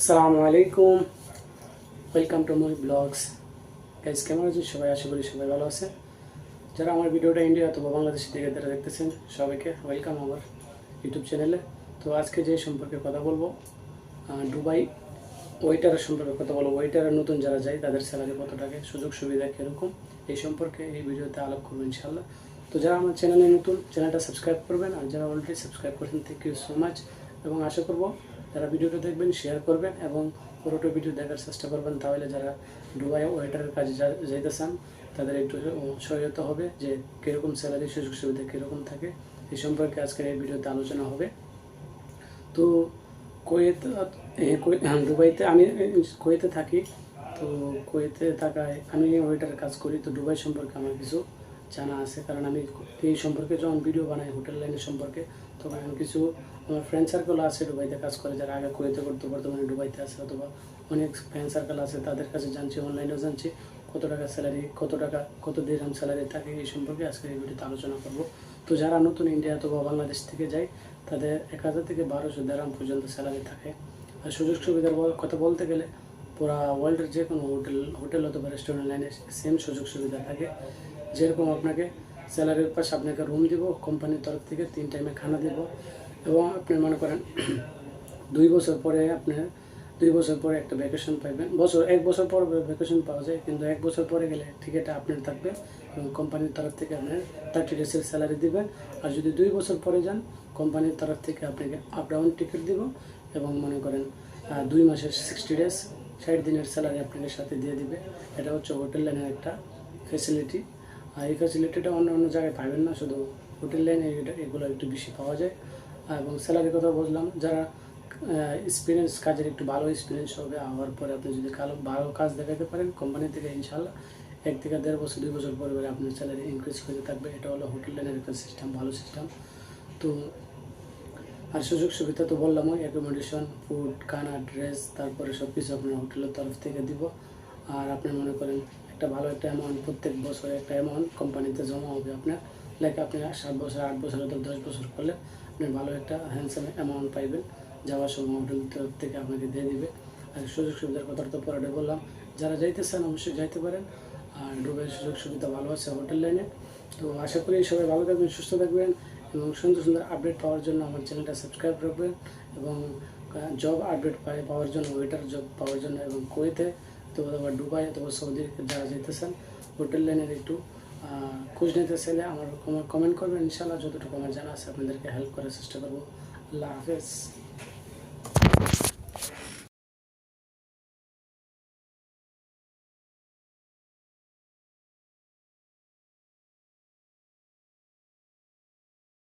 আসসালামু আলাইকুম welcome to my blogs guys কেমন আছেন? সবাই আশা করি সবাই ভালো আছে যারা আমার ভিডিওটা ইন্ডিয়া অথবা বাংলাদেশের দিকে যারা দেখতেছেন, সবাইকে ওয়েলকাম আমার ইউটিউব চ্যানেলে তো আজকে যে সম্পর্কে কথা বলব দুবাই ওয়েটারের সম্পর্কে কথা বলব। ওয়েটারের নতুন যারা যায়, তাদের স্যালারি কত টাকা সুযোগ সুবিধা কীরকম, এই সম্পর্কে এই ভিডিওতে আলাপ করব ইনশাল্লাহ তো যারা আমার চ্যানেলে নতুন চ্যানেলটা সাবস্ক্রাইব করবেন। আর যারা অলরেডি সাবস্ক্রাইব করেছেন থ্যাংক ইউ সো মাচ এবং আশা করব যারা ভিডিওটা দেখবেন শেয়ার করবেন এবং পুরোটা ভিডিও দেখার চেষ্টা করবেন। তাহলে যারা দুবাই ওয়েটারের কাজে যাইতে চান তাদের একটু সহায়তা হবে যে কীরকম স্যালারি সুযোগ সুবিধা কীরকম থাকে এই সম্পর্কে আজকের এই ভিডিওতে আলোচনা হবে। তো কুয়েত এ, হ্যাঁ, দুবাইতে আমি এ, কুয়েতে থাকি। তো কুয়েতে থাকায় আমি ওয়েটার কাজ করি। তো দুবাই সম্পর্কে আমার কিছু জানা আছে, কারণ আমি এই সম্পর্কে যখন ভিডিও বানাই হোটেল লাইনের সম্পর্কে, তখন আমি কিছু আমার ফ্রেন্ড সার্কেল আছে ডুবাইতে কাজ করে, যারা আগে কুয়েতে করতো, বর্তমানে ডুবাইতে আছে, অথবা অনেক ফ্রেন্ড সার্কেল আছে, তাদের কাছে জানছি অনলাইনেও জানছি, কত টাকা স্যালারি কত টাকা, কত দিরহাম স্যালারি থাকে এই সম্পর্কে আজকে এই ভিডিওতে আলোচনা করব। তো যারা নতুন ইন্ডিয়া অথবা বাংলাদেশ থেকে যায়, তাদের এক হাজার থেকে বারোশো দেড়াম পর্যন্ত স্যালারি থাকে। আর সুযোগ সুবিধার কথা বলতে গেলে, পুরা ওয়ার্ল্ডের যে কোনো হোটেল হোটেল অথবা রেস্টুরেন্ট লাইনে সেম সুযোগ সুবিধা থাকে। যেরকম আপনাকে স্যালারির পাশে আপনাকে রুম দিব কোম্পানির তরফ থেকে তিন টাইমে খানা দিব। এবং আপনি মনে করেন, দুই বছর পরে আপনার দুই বছর পরে একটা ভ্যাকেশন পাইবেন। বছর, এক বছর পর ভ্যাকেশন পাওয়া যায়, কিন্তু এক বছর পরে গেলে টিকিটটা আপনার থাকবে এবং কোম্পানির তরফ থেকে আপনার থার্টি ডেসের স্যালারি দিবেন। আর যদি দুই বছর পরে যান কোম্পানির তরফ থেকে আপনাকে আপ ডাউন টিকিট দিব এবং মনে করেন দুই মাসের সিক্সটি ডেজ ষাট দিনের স্যালারি আপনাকে সাথে দিয়ে দিবে। এটা হচ্ছে হোটেল লাইনের একটা ফেসিলিটি আর এই ফ্যাসিলিটিটা অন্য অন্য জায়গায় পাবেন না, শুধু হোটেল লাইনে এগুলো একটু বেশি পাওয়া যায়। এবং স্যালারির কথা বললাম, যারা এক্সপিরিয়েন্স কাজের একটু ভালো এক্সপিরিয়েন্স হবে, হওয়ার পরে আপনি যদি কালো ভালো কাজ দেখাতে পারেন কোম্পানি থেকে ইনশাল্লাহ এক থেকে দেড় বছর, দুই বছর পরে আপনার স্যালারি ইনক্রিজ হতে থাকবে। এটা হলো হোটেল লাইনের একটা সিস্টেম ভালো সিস্টেম তো, আর সুযোগ সুবিধা তো বললামই অ্যাকোমোডেশন ফুড খানা ড্রেস তারপরে সব কিছু আপনার হোটেলের তরফ থেকে দিব। আর আপনি মনে করেন একটা ভালো একটা অ্যামাউন্ট প্রত্যেক বছরে একটা অ্যামাউন্ট কোম্পানিতে জমা হবে আপনার। লাইক আপনি সাত বছর, আট বছর অথবা দশ বছর করলে আপনি ভালো একটা হ্যান্ডসাম অ্যামাউন্ট পাইবেন। যাওয়ার সময় হোটেল থেকে আপনাকে দিয়ে দিবে। আর সুযোগ সুবিধার কথা তো পরে বললাম, যারা যাইতে চান অবশ্যই যাইতে পারেন। আর ডুবের সুযোগ সুবিধা ভালো আছে হোটেল লাইনে তো আশা করি সবাই ভালো থাকবেন, সুস্থ থাকবেন এবং সুন্দর সুন্দর আপডেট পাওয়ার জন্য আমার চ্যানেলটা সাবস্ক্রাইব রাখবেন এবং জব আপডেট পাই পাওয়ার জন্য ওয়েটার জব পাওয়ার জন্য এবং কুয়েতে অথবা ডুবাই অথবা সৌদি যারা যেতেছেন হোটেল লাইনের একটু খোঁজ নিতে চাইলে আমার কমেন্ট করবেন। ইনশাল্লাহ যতটুকু আমার জানা আছে আপনাদেরকে হেল্প করার চেষ্টা করব। আল্লাহ হাফেজ।